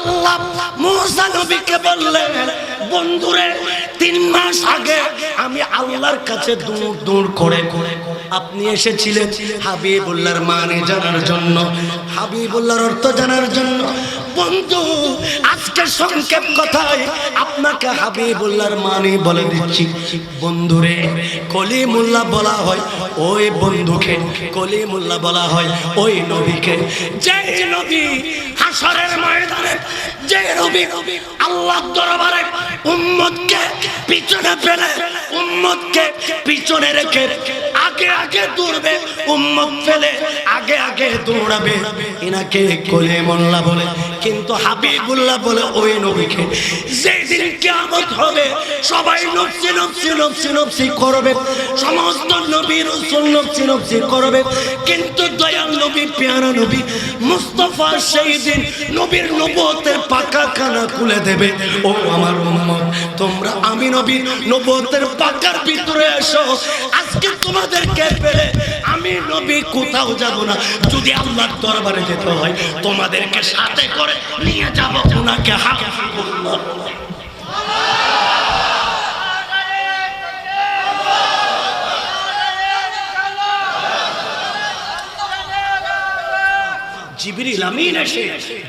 আল্লাহ মুসা নবীকে বললেন, বন্ধুরে, তিন মাস আগে আমি আল্লাহর কাছে দূর দূর করে করে আপনি এসেছিলেন হাবিবুল্লাহর মানে জানার জন্য। হাবিবুল্লাহর অর্থ জানার জন্য। বন্ধু আজকে সংক্ষেপ কথায় আপনাকে হাবিবুল্লাহর মানে বলে দিচ্ছি। বন্ধুরে, কলিমুল্লাহ বলা হয়, ওই বন্ধুকে কলিমুল্লাহ বলা হয়, ওই নবীকে। যে নবী হাসরের ময়দানে কিন্তু হাবিবুল্লাহ বলে, ওই নবীকে যেদিন কিয়ামত হবে, সবাই নফসি নফসি নফসি নফসি করবে। সমস্ত নবী রসুল নফসি নফসি করবে। কিন্তু দয়াল নবী, পেয়ারা নবী, মুস্তফা সেই দিন নবীর নবতের পাকা কানা খুলে দেবে। ও আমার উম্মত, তোমরা আমি নবী নবতের পাকার ভিতরে এসো। আজকে তোমাদেরকে পেলে আমি নবী কোথাও যাব না। যদি আল্লাহর দরবারে যেতে হয়, তোমাদেরকে সাথে করে নিয়ে যাব। ওনাকে হাত জিবরিল আমিন এসে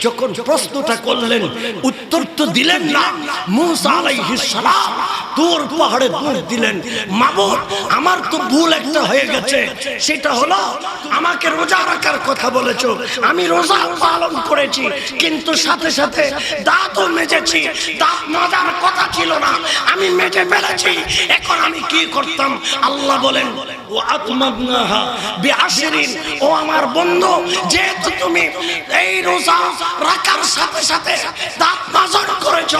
যখন প্রশ্নটা করলেন, উত্তর তো দিলেন না। মুসা আলাইহিস সালাম তোর পাহাড়ে দূর দিলেন। মাবুদ আমার তো ভুল একটা হয়ে গেছে। সেটা হলো, আমাকে রোজা রাখার কথা বলেছ। আমি রোজা পালন করেছি, কিন্তু সাথে সাথে দাঁতও মেজেছি। দাঁত মাজার কথা ছিল না। আমি মেজে ফেলেছি। এখন আমি কি করতাম? আল্লাহ বলেন ও আত্মাবনাহা বিআশরিন। ও আমার বন্ধু যেহেতু তুমি এই রোজা রাখার সাথে সাথে দাঁত করেছ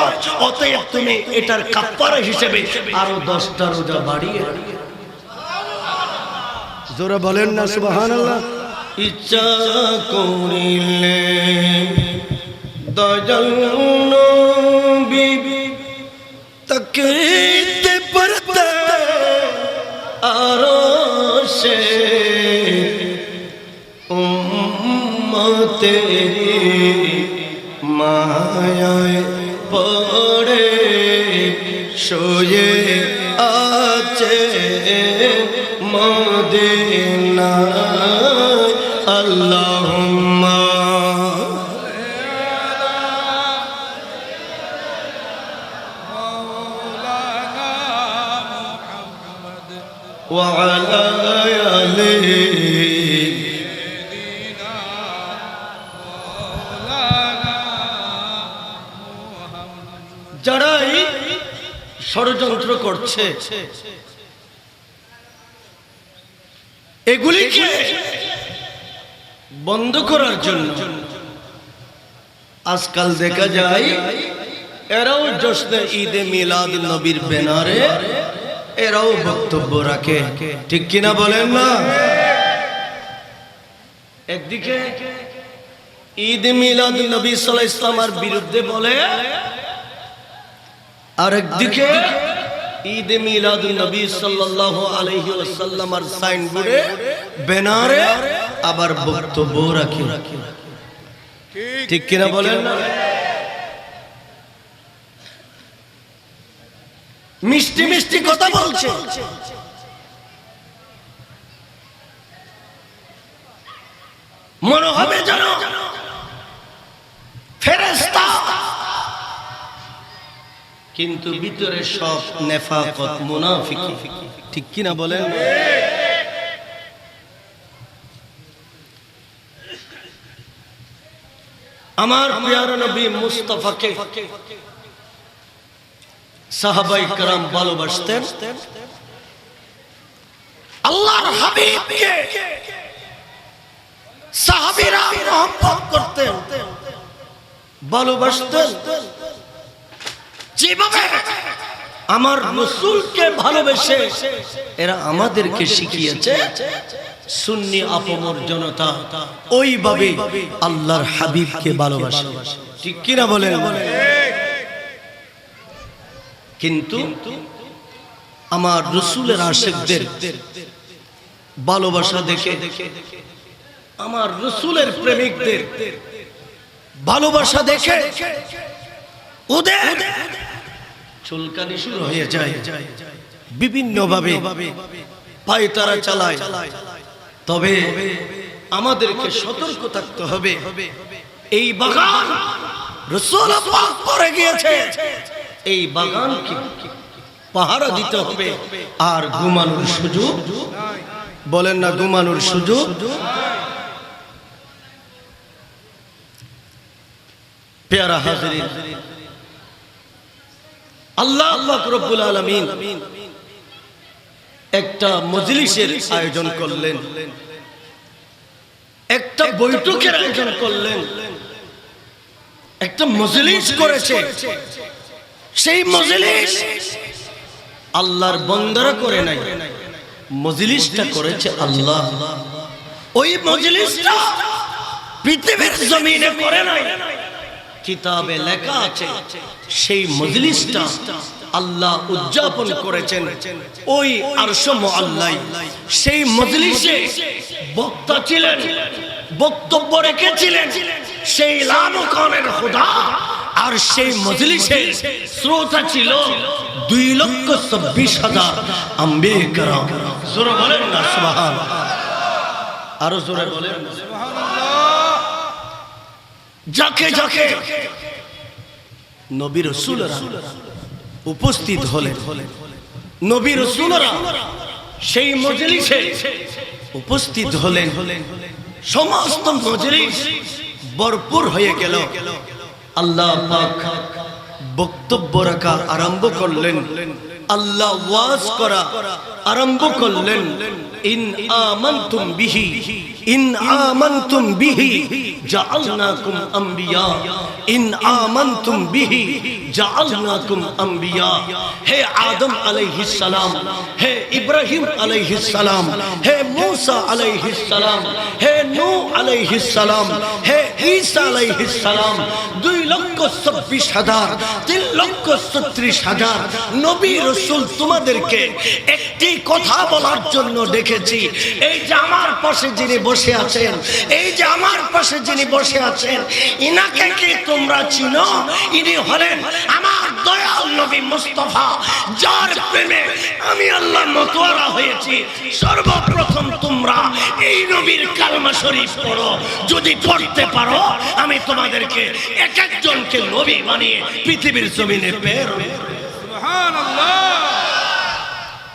অতএব তুমি এটার কাপ্পারা হিসেবে আরও দশটা রোজা বাড়িয়ে জোরে বলেন না সুবহানাল্লাহ। ইচ্ছা করিলে দয়াল বিবি তকরিতে পড়তে আরও সে উম্মতে মায়ায় পড়ে শোয়ে আছে মদিনা আল্লাহুম্মা وعلى آله যারাই ষড়যন্ত্র করছে এগুলিকে বন্ধ করার জন্য আজকাল দেখা যায় এরাও জশ্নে ঈদে মিলাদ নবীর ব্যানারে এরাও বক্তব্য রাখে। ঠিক কিনা বলেন না? একদিকে ঈদ মিলাদ নবী আলাইহি ইসলামের বিরুদ্ধে বলে আরেকদিকে ঈদ মিলাদ নবী সাল্লাল্লাহু আলাইহি ওয়াসাল্লামের সাইনবোর্ডে ব্যানারে আবার বক্তব্য রাখে। ঠিক কিনা বলেন না? মিষ্টি মিষ্টি কথা বলছে। মনে হবে যেন কিন্তু ভিতরে সব নেফাকত মুনাফিকি। ঠিক কিনা বলেন? আমার প্রিয় নবী মুস্তাফাকে সাহাবাই কারাম ভালোবাসতেন। আল্লাহর হাবিবকে সাহাবীরা মহব্বত করতেন, ভালোবাসতেন। যেভাবে আমার রসুলকে ভালোবেসে এরা আমাদেরকে শিখিয়েছে, সুন্নি আপমর জনতা ওইভাবে আল্লাহর হাবিবকে ভালোবাসে। ঠিক কিনা বলে কিন্তু আমার রসুলের আশেকদের ভালোবাসা দেখে দেখে আমার রসুলের প্রেমিকদের ভালোবাসা দেখে ওদের চুলকানি শুরু হয়ে যায়। বিভিন্ন ভাবে পায়ে তারা চালায়। তবে আমাদেরকে সতর্ক থাকতে হবে। এই বাগান রসুল করে গিয়েছে। এই বাগানকে পাহারা দিতে হবে আর ঘুমানোর সুযোগ? বলেন না ঘুমানোর সুযোগ? পেয়ারা হাজির আল্লাহ আল্লাহ রব্বুল আলামিন একটা মজলিসের আয়োজন করলেন। একটা বৈঠকের আয়োজন করলেন। একটা মজলিস করেছে। সেই মজলিস আল্লাহর বন্দরা করে নাই। মজলিসটা করেছে আল্লাহ। ওই মজলিসটা পৃথিবীর জমিনে করে নাই। কিতাবে লেখা আছে, সেই মজলিসটা আল্লাহ উদযাপন করেছেন। ওই আরশম আল্লাহ সেই মজলিসে বক্তা ছিলেন, বক্তব্য রেখেছিলেন, সেই লামখানের খোদা। আর সেই মজলিসে শ্রোতা ছিল দুই লক্ষ চব্বিশ হাজার আম্বেদকর। জোরে বলেন না, সুবহান। আরও জোরে বলেন যাকে যাকে উপস্থিত হলেন, নবী সেই মজলিসে উপস্থিত হলেন। সমস্ত মজলিস ভরপুর হয়ে গেল। আল্লাহ পাক বক্তব্য রাখা আরম্ভ করলেন। আল্লাহ ওয়াজ করা। আরম্ভ করলেন, ইন আমানতুম বিহি, ইন আমানতুম বিহি, জাআলনাকুম আম্বিয়া, ইন আমানতুম বিহি, জাআলনাকুম আম্বিয়া, হে আদম আলাইহিস সালাম, হে ইব্রাহিম আলাইহিস সালাম, হে মূসা আলাইহিস সালাম, হে নূহ আলাইহিস সালাম, হে ঈসা আলাইহিস সালাম, দুই লক্ষ চব্বিশ হাজার, তিন লক্ষ ছত্রিশ হাজার নবী রসুল তোমাদেরকে একটি কথা বলার জন্য ডেকেছি এই যে আমার পাশে যিনি বসে আছেন, এই যে আমার পাশে যিনি বসে আছেন, ইনাকে কি তোমরা চিনো? ইনি হলেন আমার দয়াল নবী মুস্তফা, যার প্রেমে আমি আল্লাহ মতোয়ারা হয়েছি। সর্বপ্রথম তোমরা এই নবীর কালমা শরীফ পড়ো। যদি পড়তে পারো, আমি তোমাদেরকে এক একজনকে নবী বানিয়ে পৃথিবীর জমিনে বের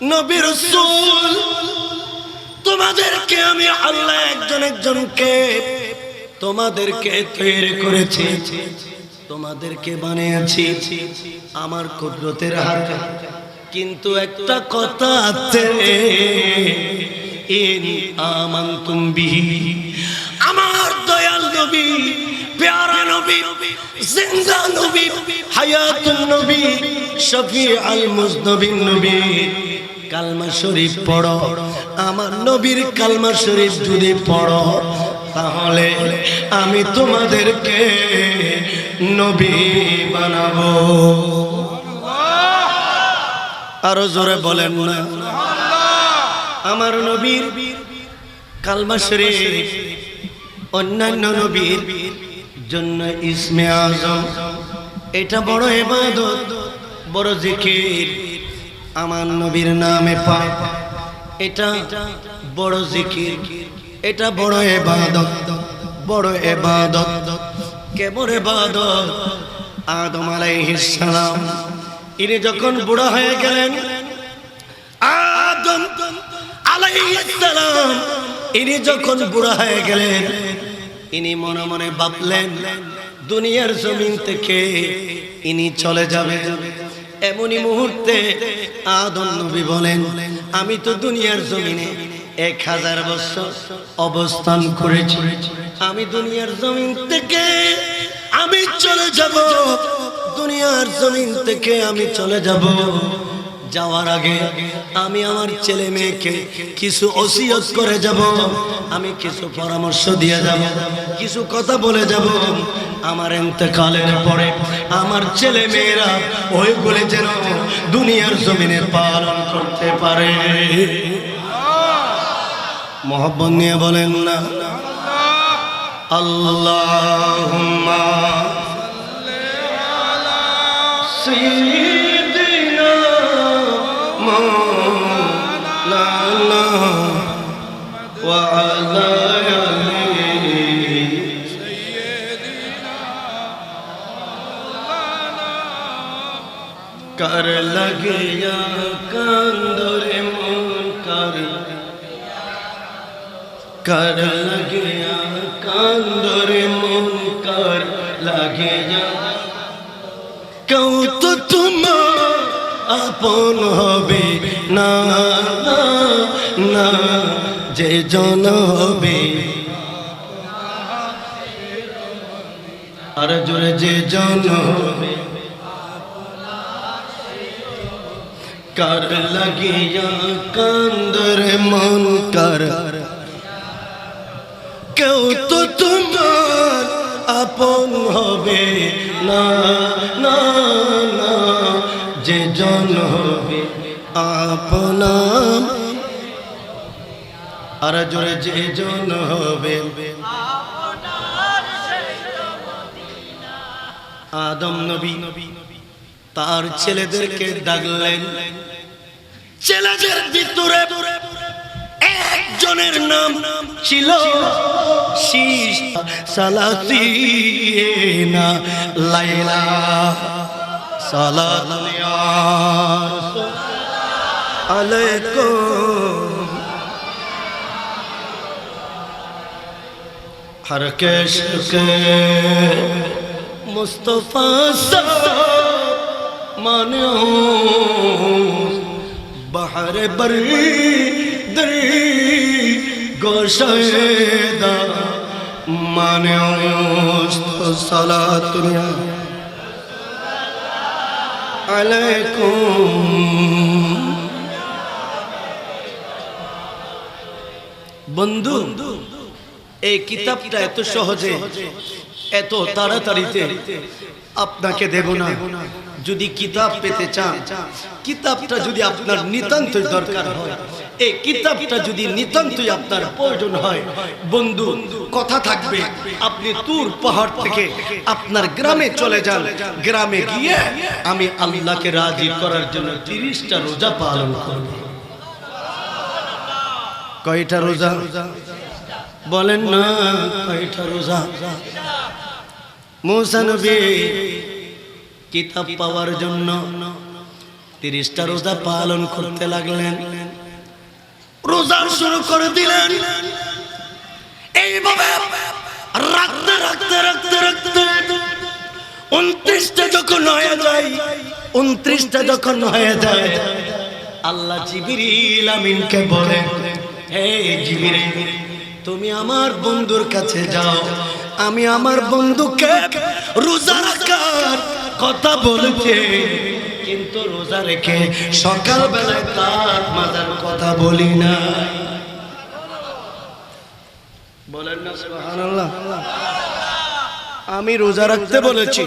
নবীর রসুল, তোমাদেরকে আমি আল্লাহ একজন একজনকে তোমাদেরকে তৈরি করেছি, তোমাদেরকে বানিয়েছি, আমার কুদরতের হাতে কিন্তু একটা কথা আমানতুম বিহি, আমার দয়াল নবী, প্যারা নবী, জিন্দা নবী, হায়াতুন নবী শফি আল মুজনবিন নবী কালমা শরীফ পড়ো। আমার নবীর কালমা শরীফ যদি পড়ো, তাহলে আমি তোমাদেরকে নবী বানাবো। আরও জোরে বলেন না। আমার নবীর কালমা শরীফ অন্যান্য নবীর জন্য ইসমে আজম। এটা বড় এবাদত বড় জিকির। আমার নবীর নামে পাক। এটা বড় জিকির, এটা বড় এবাদত বড় এবাদত কেমন এবাদত আদম আলাইহিস ইনি যখন বুড়া হয়ে গেলেন, আদম সালাম, ইনি যখন বুড়া হয়ে গেলেন, ইনি মনে মনে ভাবলেন, দুনিয়ার জমিন থেকে ইনি চলে যাবে এমনই মুহূর্তে আদম নবী বলেন, আমি তো দুনিয়ার জমিনে এক হাজার বছর অবস্থান করেছি। আমি দুনিয়ার জমিন থেকে আমি চলে যাব। দুনিয়ার জমিন থেকে আমি চলে যাব। যাওয়ার আগে আমি আমার ছেলে মেয়েকে কিছু ওসিয়ত করে যাব। আমি কিছু পরামর্শ দিয়ে যাব। কিছু কথা বলে যাব। আমার এতেকালের পরে আমার ছেলে মেয়েরা ওইগুলি যেন দুনিয়ার জমিনে পালন করতে পারে। মোহব্বত নিয়ে বলেন না। আল্লাহুম্মা কার লাগে কান্দরে মন কার লাগে কেউ তো তোমার আপন হবে না না যে জন হবে। আর জোরে যে জন হবে। কার লাগিয়া কান্দর মন কার কেউ তো তোমার আপন হবে না না না, যে জন হবে আপনা আর জোরে যে জন হবে আদম নবী, তার ছেলেদেরকে ডাকলেন, ছেলেদের ভিতরে একজনের নাম ছিল সালাতি না লাইলা। সালা হর কে মুস্তফা মানো বাহারে বর দরি। গোসাইদা মানে সালা দুনিয়া। আলাইকুম। বন্ধু, এই কিতাবটা এত সহজে, এত তাড়াতাড়িতে আপনাকে দেব না। যদি কিতাব পেতে চান, কিতাবটা যদি আপনার নিতান্তই দরকার হয় এই কিতাবটা যদি নিতান্তই আপনার প্রয়োজন হয় বন্ধু কথা থাকবে। আপনি তুর পাহাড় থেকে আপনার গ্রামে চলে যান। গ্রামে গিয়ে আমি আল্লাহকে রাজি করার জন্য তিরিশটা রোজা পালন করব। কয়টা রোজা? বলেন না কয়টা রোজা? মুসা নবী কিতাব পাওয়ার জন্য তিরিশটা রোজা পালন করতে লাগলেন। রোজা শুরু করে দিলেন। এইভাবে রাখতে রাখতে রাখতে রাখতে উনত্রিশটা যখন হয়ে যায়, উনত্রিশটা যখন হয়ে যায়, আল্লাহ জিবিরিল আমিনকে বলে হে জিবিরিল, তুমি আমার বন্ধুর কাছে যাও। আমি আমার বন্ধুকে রোজা রাখার কথা বলেছে। কিন্তু রোজা রেখে সকাল বেলায় তার মাজার কথা বলি না বলেন না, সুবহানাল্লাহ। আমি রোজা রাখতে বলেছি,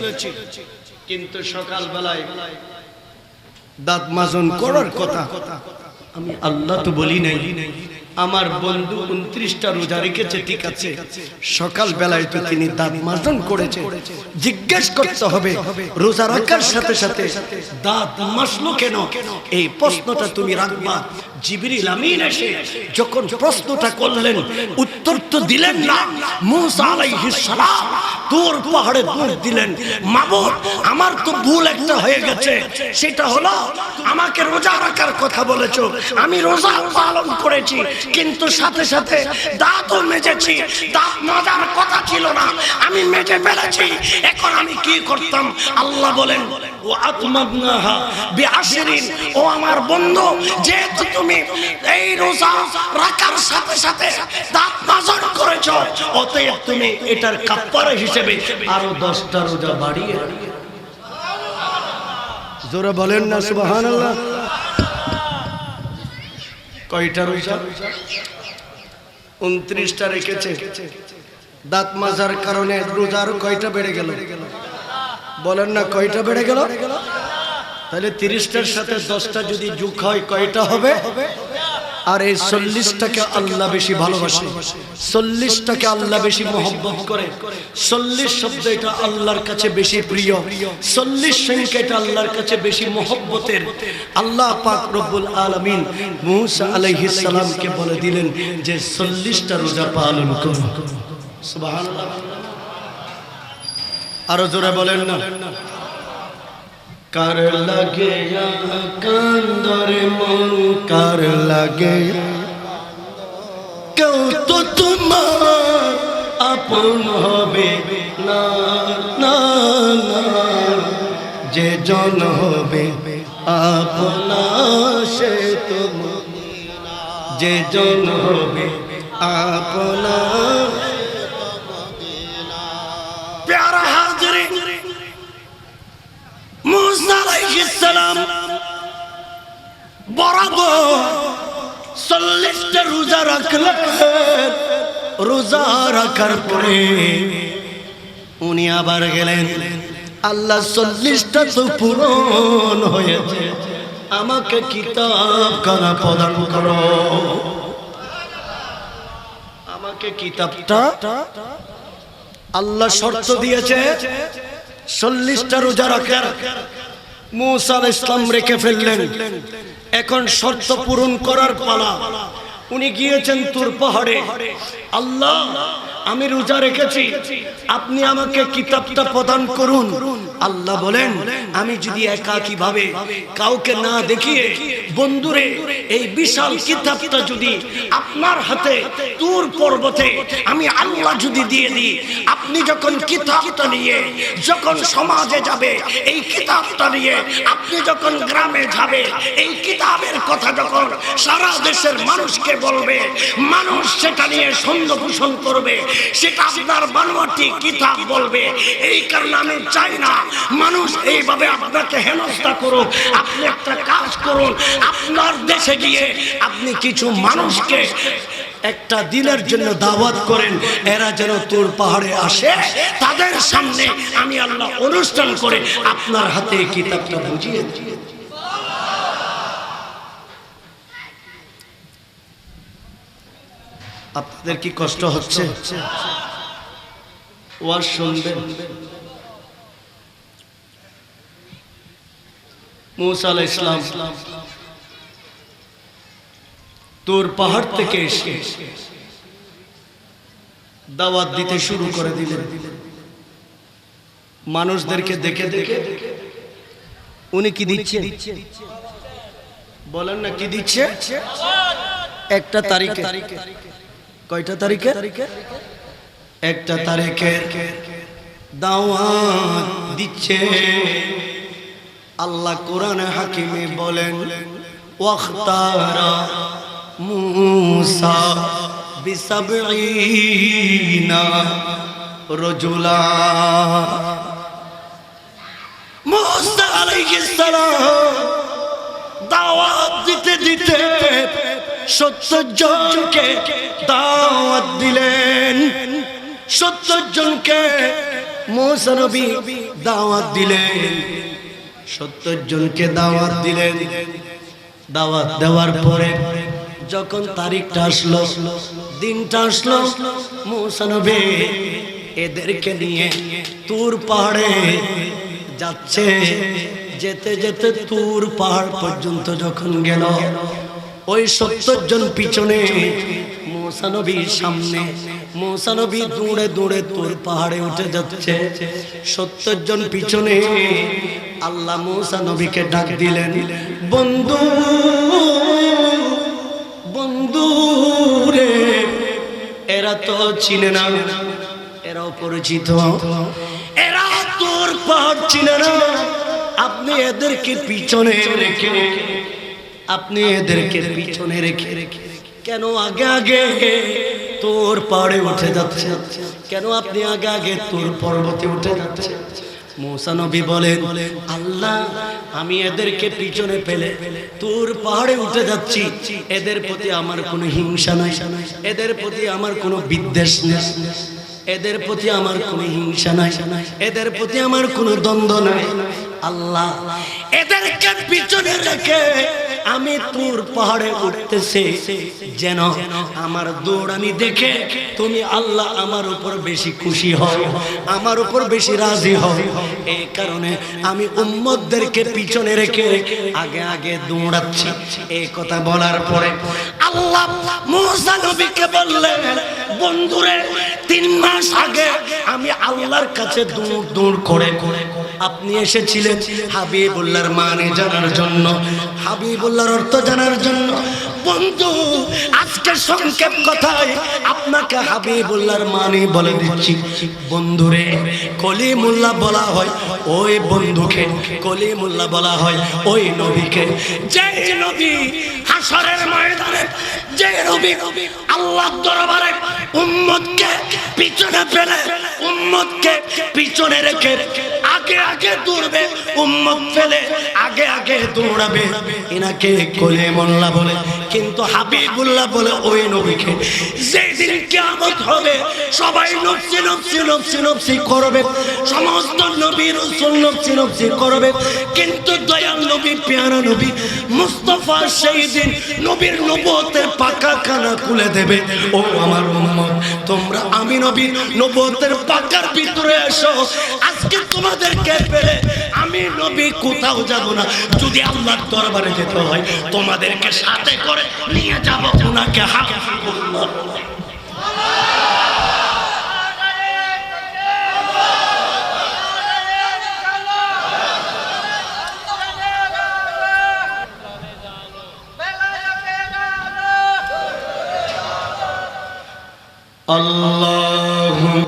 কিন্তু সকাল বেলায় দাঁত মাজন করার কথা আমি আল্লাহ তো বলি নাই। আমার বন্ধু উনত্রিশটা রোজা রেখেছে, ঠিক আছে। সকাল বেলায় তো তিনি দাঁত মাজন করেছে। জিজ্ঞেস করতে হবে, রোজা রাখার সাথে সাথে দাঁত মাসলো কেন? এই প্রশ্নটা তুমি রাখবা। জিবরিল আমিন এসে যখন প্রশ্নটা করলেন, উত্তর তো দিলেন না। মুসা আলাইহিস সালাম তোর পাহাড়ে দৌড় দিলেন। মাবুদ, আমার তো ভুল একটা হয়ে গেছে। সেটা হলো, আমাকে রোজা রাখার কথা বলেছ। আমি রোজা পালন করেছি। কিন্তু সাথে সাথে দাঁতও মেজেছি। দাঁত মাজার কথা ছিল না। আমি মেজে ফেলেছি। এখন আমি কি করতাম? আল্লাহ বলেন, ও আমার বন্ধু, যেহেতু তুমি এই রোজা রাখার সাথে সাথে দাঁত মাজন করেছ, অতএব তুমি এটার কাফারা হিসেবে আরও দশটা রোজা বাড়িয়ে জোরে বলেন না আল্লাহ কয়টা রোজা উনত্রিশটা রেখেছে। দাঁত মাজার কারণে রোজার কয়টা বেড়ে গেল? বলেন না কয়টা বেড়ে গেল? তাহলে তিরিশটার সাথে দশটা যদি যুগ হয়, কয়টা হবে? আর এই চল্লিশটাকে আল্লাহ বেশি ভালোবাসে। চল্লিশটাকে আল্লাহ বেশি মহব্বত করে। চল্লিশ শব্দ এটা আল্লাহর কাছে বেশি প্রিয়। চল্লিশ সংখ্যা এটা আল্লাহর কাছে বেশি মহব্বতের। আল্লাহ পাক রব্বুল আলমিন মুসা আলাইহিস সালামকে বলে দিলেন যে চল্লিশটা রোজা পালন করুন আরও জোরে বলেন না। কার লাগে কান্দরে মন, কার লাগে কেউ তো তোমার আপন হবে না না যে জন হবে আপনা, সে তোমার যে জন হবে আপনা উনি আবার গেলেন, আল্লাহ চল্লিশটা তো পূরণ হয়েছে, আমাকে কিতাব কানা প্রদান করো। আমাকে কিতাবটা আল্লাহ শর্ত দিয়েছে চল্লিশটা রোজা রাখার মুসাল ইসলাম রেখে ফেললেন। এখন শর্ত পূরণ করার পালা। উনি গিয়েছেন তুর পাহাড়ে। আল্লাহ, আমি রোজা রেখেছি। আপনি আমাকে কিতাবটা প্রদান করুন। আল্লাহ বলেন, আমি যদি একাকী ভাবে কাউকে না দেখিয়ে বন্ধুরে এই বিশাল কিতাবটা যদি আপনার হাতে তুর পর্বতে আমি আল্লাহ যদি দিয়ে দিই, আপনি যখন কিতাবটা নিয়ে যখন সমাজে যাবে, এই কিতাবটা নিয়ে আপনি যখন গ্রামে যাবে, এই কিতাবের কথা যখন সারা দেশের মানুষকে বলবে, মানুষ সেটা নিয়ে সন্দেহ পোষণ করবে, সেটা আপনার বানোয়াটি কিতাব বলবে, এই কারণে আমি চাই না মানুষ, এইভাবে আপনাকে হেনস্থা করুক আপনি একটা কাজ করুন, আপনার দেশে গিয়ে আপনি কিছু মানুষকে একটা দিনের জন্য দাওয়াত করেন, এরা যেন তোর পাহাড়ে আসে, তাদের সামনে আমি আল্লাহ অনুষ্ঠান করে আপনার হাতে কিতাবটা বুঝিয়ে আপনাদের কি কষ্ট হচ্ছে? ওয়াজ শুনবেন? মুসা ইসলাম তোর পাহাড় থেকে এসে দাওয়াত দিতে শুরু করে দিলেন। মানুষদেরকে দেখে দেখে উনি কি দিচ্ছে বলেন না, কি দিচ্ছে? একটা তারিখে। কয়টা তারিখে? একটা তারিখে দাওয়াত দিচ্ছে। আল্লাহ কোরআনে হাকিমে বলেন দাওয়াত দিতে দিতে সত্তর জনকে দাওয়াত দিলেন। সত্তর জনকে দাওয়াত দিলেন। সত্তর জনকে দাওয়াত দিলেন। দাওয়াত দেওয়ার পরে যখন তারিখটা আসলো, দিনটা আসলো মৌসানবে এদেরকে নিয়ে তুর পাহাড়ে যাচ্ছে। যেতে যেতে তুর পাহাড় পর্যন্ত যখন গেল, ওই সত্তর জন পিছনে মৌসানবীর সামনে মৌসানবী দৌড়ে দৌড়ে তোর পাহাড়ে উঠে যাচ্ছে। সত্তর জন পিছনে আল্লাহ মৌসা নবীকে ডাক দিলেন, বন্ধু বন্ধু রে, এরা তো চিনে না, এরাও পরিচিত। এরা তোর পাহাড় চিনে না, আপনি এদেরকে পিছনে রেখে, আপনি এদেরকে পিছনে রেখে রেখে কেন আগে আগে তোর পাড়ে উঠে যাচ্ছে? কেন আপনি আগে আগে তোর পর্বতে উঠে যাচ্ছে? মৌসা নবী বলেন, আল্লাহ, আমি এদেরকে পিছনে ফেলে তোর পাহাড়ে উঠে যাচ্ছি। এদের প্রতি আমার কোনো হিংসা নাই। এদের প্রতি আমার কোনো বিদ্বেষ নেই। এদের প্রতি আমার কোনো হিংসা নাই। এদের প্রতি আমার কোনো দ্বন্দ্ব নাই। আল্লাহ, এদেরকে পিছনে রেখে আমি তোর পাহাড়ে উঠতেছে, যেন আমার দৌড়ানি দেখে তুমি আল্লাহ আমার উপর বেশি খুশি হও, আমার উপর বেশি রাজি হও। এই কারণে আমি উম্মতদেরকে পিছনে রেখে আগে আগে দৌড়াচ্ছি। এই কথা বলার পরে আল্লাহ মুসা নবীকে বললেন, বন্ধুরে, তিন মাস আগে আমি আল্লাহর কাছে দৌড় দৌড় করে করে আপনি এসেছিলেন হাবিবুল্লাহর মানে জানার জন্য। হাবিবুল্লাহর অর্থ জানার জন্য। বন্ধু আজকে সংক্ষেপ কথায় আপনাকে হাবিবুল্লাহর মানে বলে দিচ্ছি। বন্ধুরে, কলিমুল্লাহ বলা হয়, ওই বন্ধুকে কলিমুল্লাহ বলা হয়, ওই নবীকে। যে নবী হাসরের ময়দানে যে নবী আল্লাহ দরবারে উম্মতকে পিছনে ফেলে, উম্মতকে পিছনে রেখে আগে আগে দৌড়বে, উম্মত ফেলে আগে আগে দৌড়াবে। এনাকে কোলে মোল্লা বলে, কিন্তু হাবিবুল্লাহ বলে, ওই নবীকে যেদিন কিয়ামত হবে, সবাই নফসি নফসি নফসি নফসি করবে। সমস্ত নবী রসুল নফসি নফসি করবে। কিন্তু দয়াল নবী, পেয়ারা নবী, মুস্তফা সেই দিন নবীর নবতের পাকা কানা খুলে দেবে। ও আমার উম্মত তোমরা আমি নবী নবতের পাকার ভিতরে এসো। আজকে তোমাদেরকে পেলে আমি নবী কোথাও যাব না। যদি আল্লাহর দরবারে যেতে হয়, তোমাদেরকে সাথে করে নিয়ে যাব ওনাকে হাফিজুল্লাহ। আল্লাহ